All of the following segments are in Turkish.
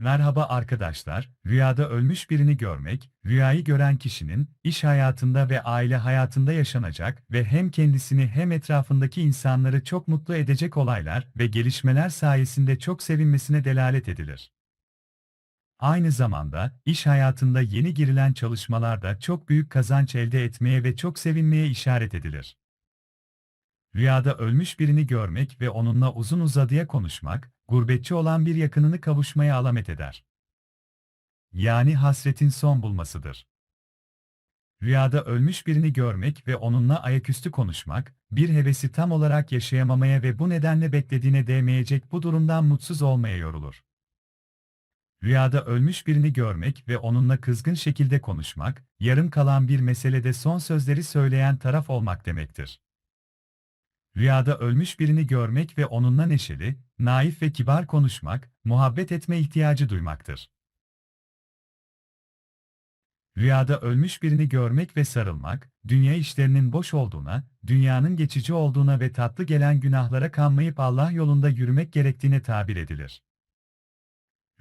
Merhaba arkadaşlar, rüyada ölmüş birini görmek, rüyayı gören kişinin, iş hayatında ve aile hayatında yaşanacak ve hem kendisini hem etrafındaki insanları çok mutlu edecek olaylar ve gelişmeler sayesinde çok sevinmesine delalet edilir. Aynı zamanda, iş hayatında yeni girilen çalışmalarda çok büyük kazanç elde etmeye ve çok sevinmeye işaret edilir. Rüyada ölmüş birini görmek ve onunla uzun uzadıya konuşmak, gurbetçi olan bir yakınını kavuşmaya alamet eder. Yani hasretin son bulmasıdır. Rüyada ölmüş birini görmek ve onunla ayaküstü konuşmak, bir hevesi tam olarak yaşayamamaya ve bu nedenle beklediğine değmeyecek bu durumdan mutsuz olmaya yorulur. Rüyada ölmüş birini görmek ve onunla kızgın şekilde konuşmak, yarım kalan bir meselede son sözleri söyleyen taraf olmak demektir. Rüyada ölmüş birini görmek ve onunla neşeli, naif ve kibar konuşmak, muhabbet etme ihtiyacı duymaktır. Rüyada ölmüş birini görmek ve sarılmak, dünya işlerinin boş olduğuna, dünyanın geçici olduğuna ve tatlı gelen günahlara kanmayıp Allah yolunda yürümek gerektiğine tabir edilir.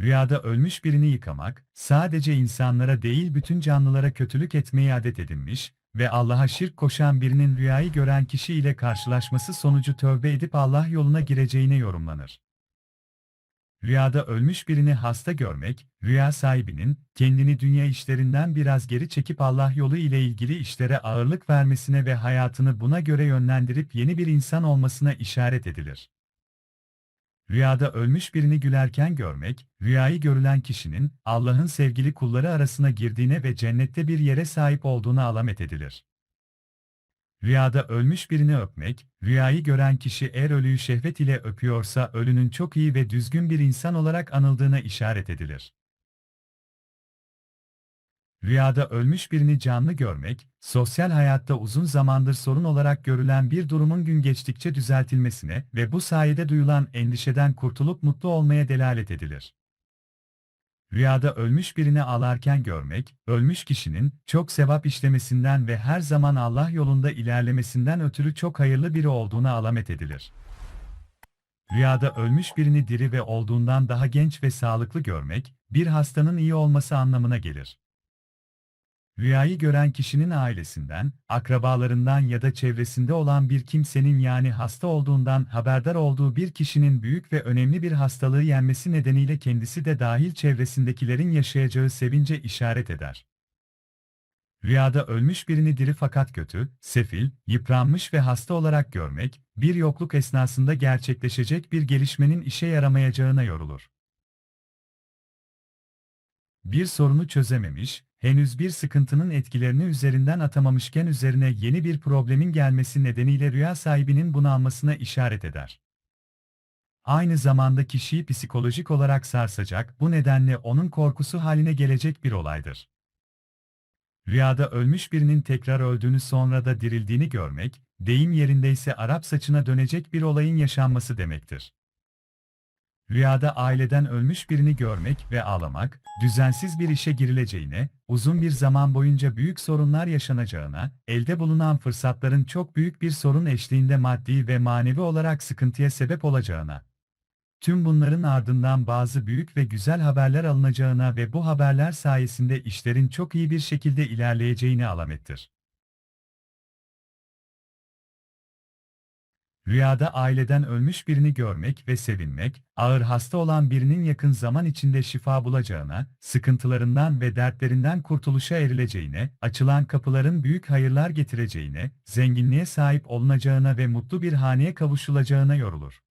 Rüyada ölmüş birini yıkamak, sadece insanlara değil bütün canlılara kötülük etmeyi adet edinmiş ve Allah'a şirk koşan birinin rüyayı gören kişi ile karşılaşması sonucu tövbe edip Allah yoluna gireceğine yorumlanır. Rüyada ölmüş birini hasta görmek, rüya sahibinin, kendini dünya işlerinden biraz geri çekip Allah yolu ile ilgili işlere ağırlık vermesine ve hayatını buna göre yönlendirip yeni bir insan olmasına işaret edilir. Rüyada ölmüş birini gülerken görmek, rüyayı görülen kişinin, Allah'ın sevgili kulları arasına girdiğine ve cennette bir yere sahip olduğuna alamet edilir. Rüyada ölmüş birini öpmek, rüyayı gören kişi eğer ölüyü şehvet ile öpüyorsa ölünün çok iyi ve düzgün bir insan olarak anıldığına işaret edilir. Rüyada ölmüş birini canlı görmek, sosyal hayatta uzun zamandır sorun olarak görülen bir durumun gün geçtikçe düzeltilmesine ve bu sayede duyulan endişeden kurtulup mutlu olmaya delalet edilir. Rüyada ölmüş birini ağlarken görmek, ölmüş kişinin çok sevap işlemesinden ve her zaman Allah yolunda ilerlemesinden ötürü çok hayırlı biri olduğuna alamet edilir. Rüyada ölmüş birini diri ve olduğundan daha genç ve sağlıklı görmek, bir hastanın iyi olması anlamına gelir. Rüyayı gören kişinin ailesinden, akrabalarından ya da çevresinde olan bir kimsenin yani hasta olduğundan haberdar olduğu bir kişinin büyük ve önemli bir hastalığı yenmesi nedeniyle kendisi de dahil çevresindekilerin yaşayacağı sevince işaret eder. Rüyada ölmüş birini diri fakat kötü, sefil, yıpranmış ve hasta olarak görmek, bir yokluk esnasında gerçekleşecek bir gelişmenin işe yaramayacağına yorulur. Bir sorunu çözememiş, henüz bir sıkıntının etkilerini üzerinden atamamışken üzerine yeni bir problemin gelmesi nedeniyle rüya sahibinin bunalmasına işaret eder. Aynı zamanda kişiyi psikolojik olarak sarsacak, bu nedenle onun korkusu haline gelecek bir olaydır. Rüyada ölmüş birinin tekrar öldüğünü sonra da dirildiğini görmek, deyim yerindeyse Arap saçına dönecek bir olayın yaşanması demektir. Rüyada aileden ölmüş birini görmek ve ağlamak, düzensiz bir işe girileceğine, uzun bir zaman boyunca büyük sorunlar yaşanacağına, elde bulunan fırsatların çok büyük bir sorun eşliğinde maddi ve manevi olarak sıkıntıya sebep olacağına, tüm bunların ardından bazı büyük ve güzel haberler alınacağına ve bu haberler sayesinde işlerin çok iyi bir şekilde ilerleyeceğini alamettir. Rüyada aileden ölmüş birini görmek ve sevinmek, ağır hasta olan birinin yakın zaman içinde şifa bulacağına, sıkıntılarından ve dertlerinden kurtuluşa erileceğine, açılan kapıların büyük hayırlar getireceğine, zenginliğe sahip olunacağına ve mutlu bir haneye kavuşulacağına yorulur.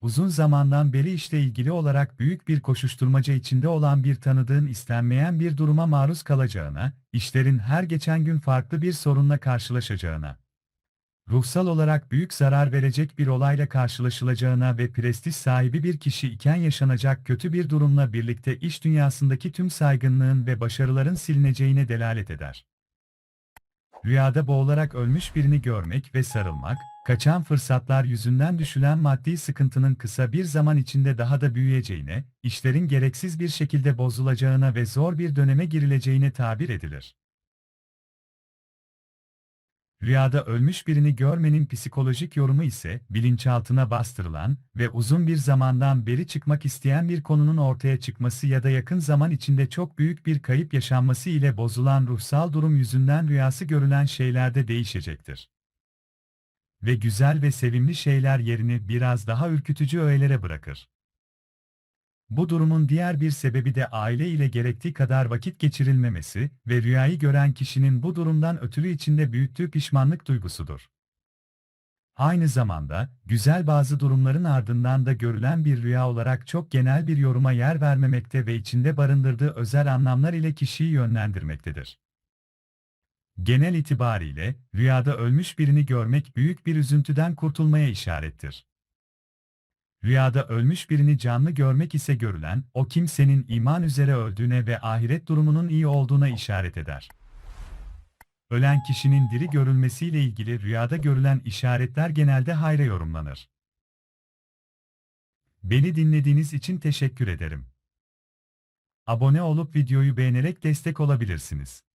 Uzun zamandan beri işle ilgili olarak büyük bir koşuşturmaca içinde olan bir tanıdığın istenmeyen bir duruma maruz kalacağına, işlerin her geçen gün farklı bir sorunla karşılaşacağına, ruhsal olarak büyük zarar verecek bir olayla karşılaşılacağına ve prestij sahibi bir kişi iken yaşanacak kötü bir durumla birlikte iş dünyasındaki tüm saygınlığın ve başarıların silineceğine delalet eder. Rüyada boğularak ölmüş birini görmek ve sarılmak, kaçan fırsatlar yüzünden düşülen maddi sıkıntının kısa bir zaman içinde daha da büyüyeceğine, işlerin gereksiz bir şekilde bozulacağına ve zor bir döneme girileceğine tabir edilir. Rüyada ölmüş birini görmenin psikolojik yorumu ise bilinçaltına bastırılan ve uzun bir zamandan beri çıkmak isteyen bir konunun ortaya çıkması ya da yakın zaman içinde çok büyük bir kayıp yaşanması ile bozulan ruhsal durum yüzünden rüyası görülen şeylerde değişecektir. Ve güzel ve sevimli şeyler yerini biraz daha ürkütücü öğelere bırakır. Bu durumun diğer bir sebebi de aile ile gerektiği kadar vakit geçirilmemesi ve rüyayı gören kişinin bu durumdan ötürü içinde büyüttüğü pişmanlık duygusudur. Aynı zamanda, güzel bazı durumların ardından da görülen bir rüya olarak çok genel bir yoruma yer vermemekte ve içinde barındırdığı özel anlamlar ile kişiyi yönlendirmektedir. Genel itibariyle, rüyada ölmüş birini görmek büyük bir üzüntüden kurtulmaya işarettir. Rüyada ölmüş birini canlı görmek ise görülen, o kimsenin iman üzere öldüğüne ve ahiret durumunun iyi olduğuna işaret eder. Ölen kişinin diri görülmesiyle ilgili rüyada görülen işaretler genelde hayra yorumlanır. Beni dinlediğiniz için teşekkür ederim. Abone olup videoyu beğenerek destek olabilirsiniz.